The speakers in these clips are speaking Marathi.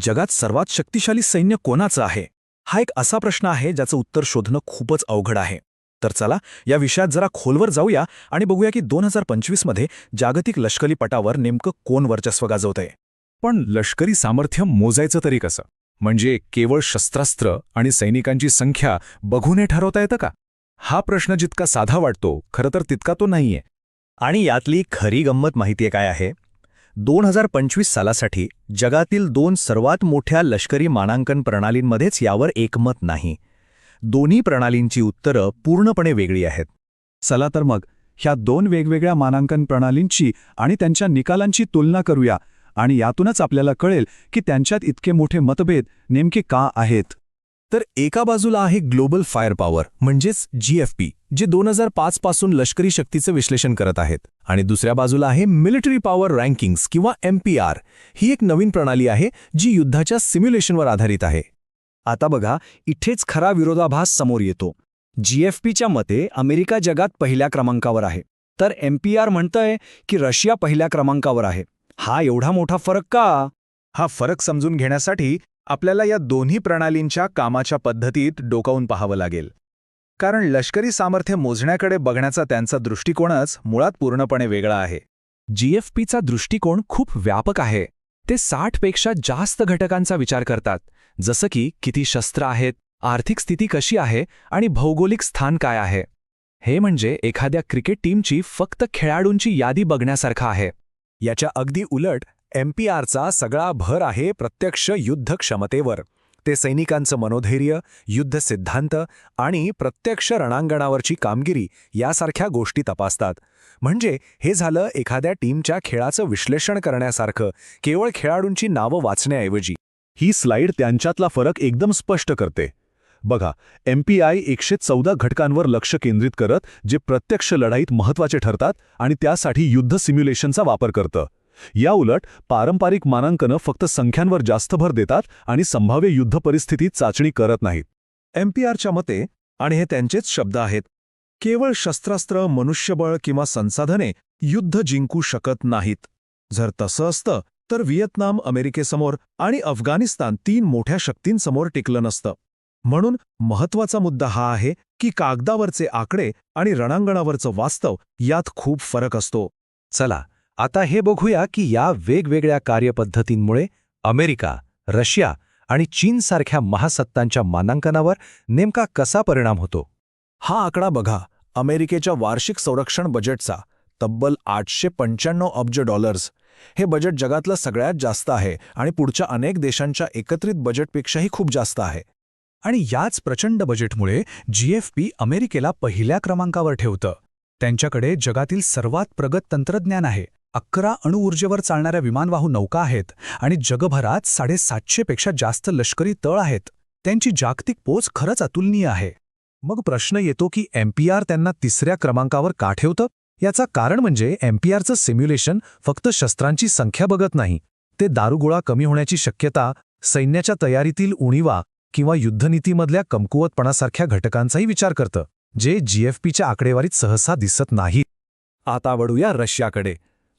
जगात सर्वात शक्तिशाली सैन्य कोणाचं आहे? हा एक असा प्रश्न आहे ज्याचं उत्तर शोधणं खूपच अवघड आहे. तर चला या विषयात जरा खोलवर जाऊया आणि बघूया की दोन हजार पंचवीसमध्ये जागतिक लष्करी पटावर नेमकं कोण वर्चस्व गाजवतंय. पण लष्करी सामर्थ्य मोजायचं तरी कसं? म्हणजे केवळ शस्त्रास्त्र आणि सैनिकांची संख्या बघून हे ठरवता येतं का? हा प्रश्न जितका साधा वाटतो खरं तर तितका तो नाहीये. आणि यातली खरी गंमत माहितीये काय आहे? दोन हजार पंचवीस सालासाठी जगातील दोन सर्वात मोठ्या लष्करी मानांकन प्रणालींमध्येच यावर एकमत नाही. दोन्ही प्रणालींची उत्तरं पूर्णपणे वेगळी आहेत. चला तर मग ह्या दोन वेगवेगळ्या मानांकन प्रणालींची आणि त्यांच्या निकालांची तुलना करूया आणि यातूनच आपल्याला कळेल की त्यांच्यात इतके मोठे मतभेद नेमके का आहेत. तर एका बाजूला आहे ग्लोबल फायर पॉवर म्हणजेच जीएफपी जे दोन हजार पाच पासून लष्करी शक्तीचं विश्लेषण करत आहेत. आणि दुसऱ्या बाजूला आहे मिलिटरी पॉवर रँकिंग्स किंवा एमपीआर ही एक नवीन प्रणाली आहे जी युद्धाच्या सिम्युलेशनवर आधारित आहे. आता बघा इथेच खरा विरोधाभास समोर येतो. जीएफपीच्या मते अमेरिका जगात पहिल्या क्रमांकावर आहे. तर एमपीआर म्हणतंय की रशिया पहिल्या क्रमांकावर आहे. हा एवढा मोठा फरक का? हा फरक समजून घेण्यासाठी आपल्याला या दोन्ही प्रणालींच्या कामाच्या पद्धतीत डोकावून पाहावं लागेल. कारण लष्करी सामर्थ्य मोजण्याकडे बघण्याचा त्यांचा दृष्टिकोनच मुळात पूर्णपणे वेगळा आहे. जीएफपीचा दृष्टिकोन खूप व्यापक आहे. ते साठपेक्षा जास्त घटकांचा विचार करतात जसं की किती शस्त्र आहेत आर्थिक स्थिती कशी आहे आणि भौगोलिक स्थान काय आहे. हे म्हणजे एखाद्या क्रिकेट टीमची फक्त खेळाडूंची यादी बघण्यासारखं आहे. याच्या अगदी उलट एमपीआरचा सगळा भर आहे प्रत्यक्ष युद्ध क्षमतेवर ते सैनिकांचं मनोधैर्य युद्ध सिद्धांत आणि प्रत्यक्ष रणांगणावरची कामगिरी यासारख्या गोष्टी तपासतात. म्हणजे हे झालं एखाद्या टीमच्या खेळाचं विश्लेषण करण्यासारखं केवळ खेळाडूंची नावं वाचण्याऐवजी. ही स्लाइड त्यांच्यातला फरक एकदम स्पष्ट करते. बघा एमपीआय एकशे चौदा घटकांवर लक्ष केंद्रित करत जे प्रत्यक्ष लढाईत महत्त्वाचे ठरतात आणि त्यासाठी युद्ध सिम्युलेशनचा वापर करतं. याउलट पारंपरिक मानांकनं फक्त संख्यांवर जास्त भर देतात आणि संभाव्य युद्ध परिस्थितीत चाचणी करत नाहीत. एमपीआरच्या मते आणि हे त्यांचेच शब्द आहेत केवळ शस्त्रास्त्र मनुष्यबळ किंवा संसाधने युद्ध जिंकू शकत नाहीत. जर तसं असतं तर व्हिएतनाम अमेरिकेसमोर आणि अफगाणिस्तान तीन मोठ्या शक्तींसमोर टिकलं नसतं. म्हणून महत्त्वाचा मुद्दा हा आहे की कागदावरचे आकडे आणि रणांगणावरचं वास्तव यात खूप फरक असतो. चला आता हे बघूया की या वेगवेगळ्या कार्यपद्धतींमुळे अमेरिका रशिया आणि चीनसारख्या महासत्तांच्या मानांकनावर नेमका कसा परिणाम होतो? हा आकडा बघा. अमेरिकेच्या वार्षिक संरक्षण बजेटचा तब्बल आठशे पंच्याण्णव अब्ज डॉलर्स. हे बजेट जगातलं सगळ्यात जास्त आहे आणि पुढच्या अनेक देशांच्या एकत्रित बजेटपेक्षाही खूप जास्त आहे. आणि याच प्रचंड बजेटमुळे जीएफपी अमेरिकेला पहिल्या क्रमांकावर ठेवतं. त्यांच्याकडे जगातील सर्वात प्रगत तंत्रज्ञान आहे. अकरा अणुऊर्जेवर चालणाऱ्या विमानवाहू नौका आहेत आणि जगभरात साडेसातशेपेक्षा जास्त लष्करी तळ आहेत. त्यांची जागतिक पोच खरंच अतुलनीय आहे. मग प्रश्न येतो की एमपीआर त्यांना तिसऱ्या क्रमांकावर का ठेवतं? याचा कारण म्हणजे एमपीआरचं सिम्युलेशन फक्त शस्त्रांची संख्या बघत नाही. ते दारुगोळा कमी होण्याची शक्यता सैन्याच्या तयारीतील उणीवा किंवा युद्धनीतीमधल्या कमकुवतपणासारख्या घटकांचाही विचार करतं जे जीएफपीच्या आकडेवारीत सहसा दिसत नाही. आता वळूया रशियाकडे.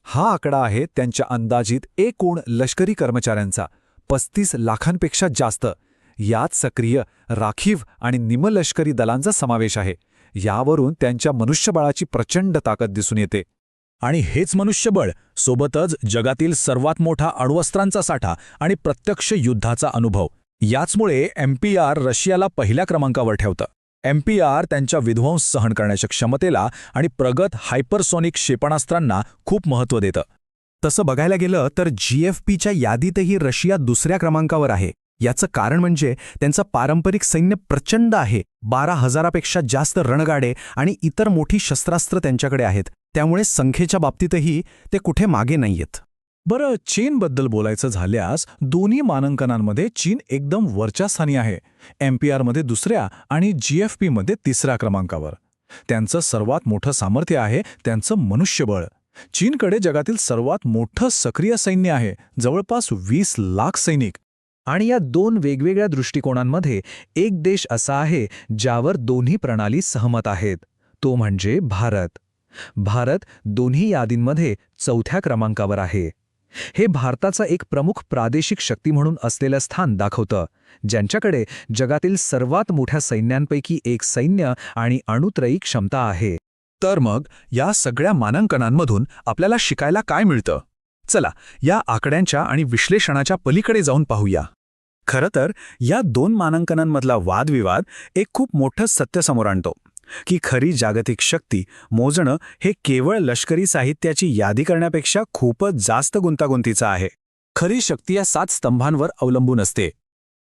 हा आकडा आहे त्यांच्या अंदाजित एकूण लष्करी कर्मचाऱ्यांचा पस्तीस लाखांपेक्षा जास्त. यात सक्रिय राखीव आणि निमलष्करी दलांचा समावेश आहे. यावरून त्यांच्या मनुष्यबळाची प्रचंड ताकद दिसून येते. आणि हेच मनुष्यबळ सोबतच जगातील सर्वात मोठा अण्वस्त्रांचा साठा आणि प्रत्यक्ष युद्धाचा अनुभव. याचमुळे एमपीआर रशियाला पहिल्या क्रमांकावर ठेवतं. एमपीआर त्यांच्या विध्वंस सहन करण्याच्या क्षमतेला आणि प्रगत हायपरसॉनिक क्षेपणास्त्रांना खूप महत्त्व देतं. तसं बघायला गेलं तर जीएफपीच्या यादीतही रशिया दुसऱ्या क्रमांकावर आहे. याचं कारण म्हणजे त्यांचं पारंपरिक सैन्य प्रचंड आहे. बारा हजारापेक्षा जास्त रणगाडे आणि इतर मोठी शस्त्रास्त्र त्यांच्याकडे आहेत. त्यामुळे संख्येच्या बाबतीतही ते कुठे मागे नाहीयेत. बरं चीनबद्दल बोलायचं झाल्यास दोन्ही मानांकनांमध्ये चीन एकदम वरच्या स्थानी आहे. एमपीआरमध्ये दुसऱ्या आणि जीएफपीमध्ये तिसऱ्या क्रमांकावर. त्यांचं सर्वात मोठं सामर्थ्य आहे त्यांचं मनुष्यबळ. चीनकडे जगातील सर्वात मोठं सक्रिय सैन्य आहे जवळपास वीस लाख सैनिक. आणि या दोन वेगवेगळ्या दृष्टिकोनांमध्ये एक देश असा आहे ज्यावर दोन्ही प्रणाली सहमत आहेत. तो म्हणजे भारत. भारत दोन्ही यादींमध्ये चौथ्या क्रमांकावर आहे. हे भारताचा एक प्रमुख प्रादेशिक शक्ती म्हणून असलेलं स्थान दाखवतं ज्यांच्याकडे जगातील सर्वात मोठ्या सैन्यांपैकी एक सैन्य आणि अणुत्रयी क्षमता आहे. तर मग या सगळ्या मानांकनांमधून आपल्याला शिकायला काय मिळतं? चला या आकड्यांच्या आणि विश्लेषणाच्या पलीकडे जाऊन पाहूया. खरं तर या दोन मानांकनांमधला वादविवाद एक खूप मोठं सत्य समोर आणतो. की खरी जागतिक शक्ती मोजणं हे केवळ लष्करी साहित्याची यादी करण्यापेक्षा खूपच जास्त गुंतागुंतीचं आहे. खरी शक्ती या सात स्तंभांवर अवलंबून असते.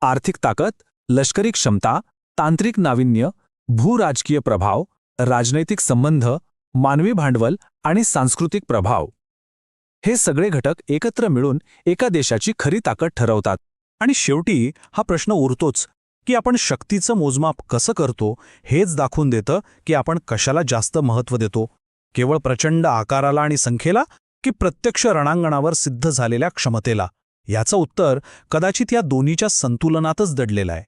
आर्थिक ताकद लष्करी क्षमता तांत्रिक नाविन्य भूराजकीय प्रभाव राजनैतिक संबंध मानवी भांडवल आणि सांस्कृतिक प्रभाव. हे सगळे घटक एकत्र मिळून एका देशाची खरी ताकद ठरवतात. आणि शेवटी हा प्रश्न उरतोच की आपण शक्तीचं मोजमाप कसं करतो हेच दाखवून देतं की आपण कशाला जास्त महत्त्व देतो. केवळ प्रचंड आकाराला आणि संख्येला की प्रत्यक्ष रणांगणावर सिद्ध झालेल्या क्षमतेला? याचं उत्तर कदाचित या दोन्हीच्या संतुलनातच दडलेलं आहे.